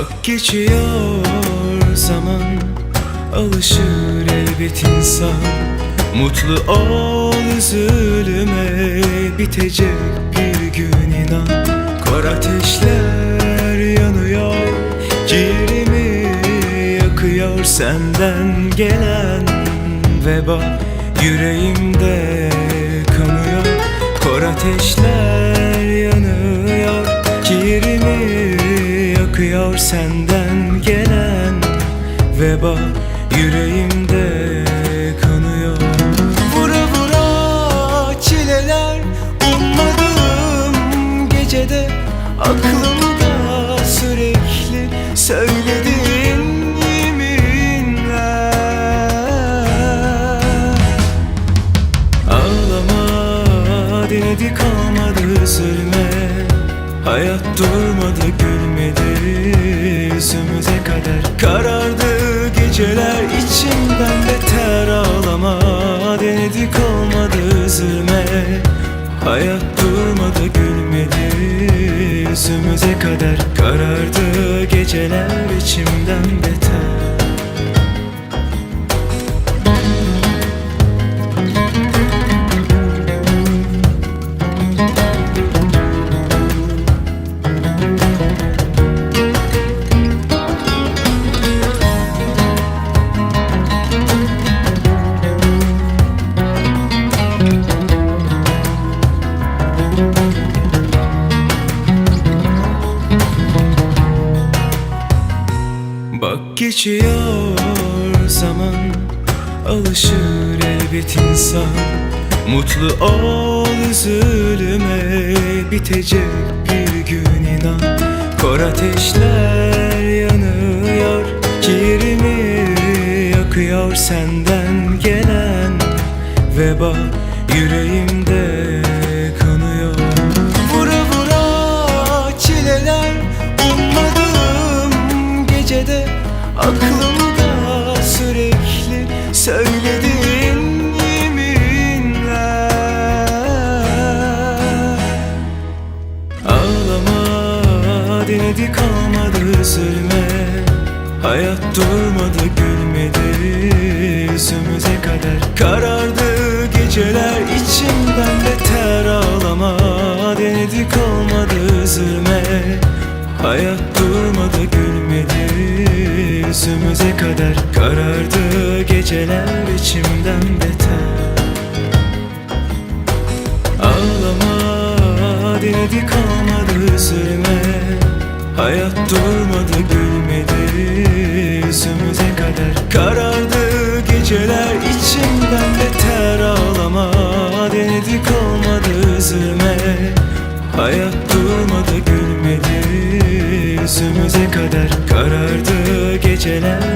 Bak geçiyor zaman Alışır elbet insan. Mutlu ol üzülme Bitecek bir gün inan. Kor ateşler yanıyor Ciğerimi yakıyor Senden gelen veba. Yüreğimde kanıyor Kor ateşler Senden gelen veba Yüreğimde kanıyor. Vura vura çileler Ummadığım gecede. Aklımda sürekli Söylediğin yeminler Ağlama denedik kalmadı üzülme Hayat durmadı gülmedi yüzümüze kadar Karardı. Geceler içimden beter ağlama Denedik olmadı üzülme. Hayat durmadı gülmedi yüzümüze kadar Karardı. Geceler içimden beter Bak geçiyor zaman Alışır elbet insan. Mutlu ol üzülme Bitecek bir gün inan. Kor ateşler yanıyor Ciğerimi yakıyor Senden gelen veba. Yüreğimde Aklımda sürekli Söylediğin yeminler. Ağlama denedik kalmadı üzülme. Hayat durmadı gülmedi yüzümüze kadar. Karardı geceler içimden beter ağlama. Denedik olmadı üzülme. Hayat durmadı yüzümüze kadar Karardı geceler içimden beter. Ağlama denedik kalmadı üzülme. Hayat durmadı gülmedi yüzümüze kadar. Karardı geceler içimden beter. Ağlama Denedik olmadı üzülme. Hayat durmadı gülmedi yüzümüze kadar. Karardı geceler